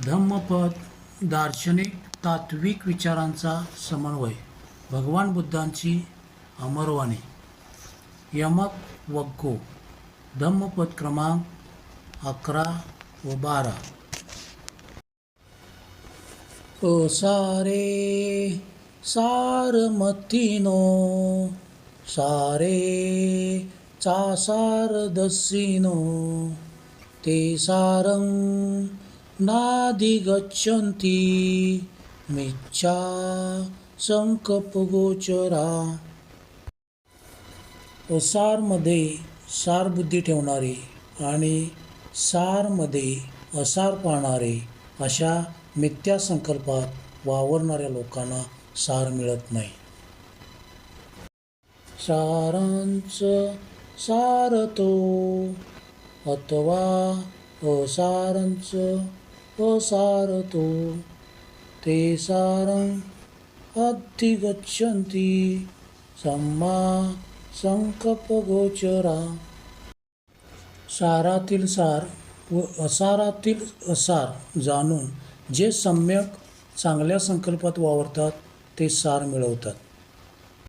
धम्मपद दार्शनिक तात्विक विचारांचा समन्वय. भगवान बुद्धांची अमरवाणी. यमक वग्गो. धम्मपद क्रमांक अकरा व बारा. ओ सारे सारमतीनो. सारे चा सारदसिनो ते सारं नादि गच्छन्ति मिच्छा संकपगोचरा। असारमध्ये सारबुद्धी ठेवणारे आणि सारमध्ये असार पाहणारे अशा मिथ्या संकल्पात वावरणाऱ्या लोकांना सार मिळत नाही. सारांच सारतो अथवा असारांच असारतो ते सारं अधिगच्छन्ति. सम्मा संकल्पगोचरा सारातील सार व असारातील असार जाणून जे सम्यक चांगल्या संकल्पात वावरतात ते सार मिळवतात.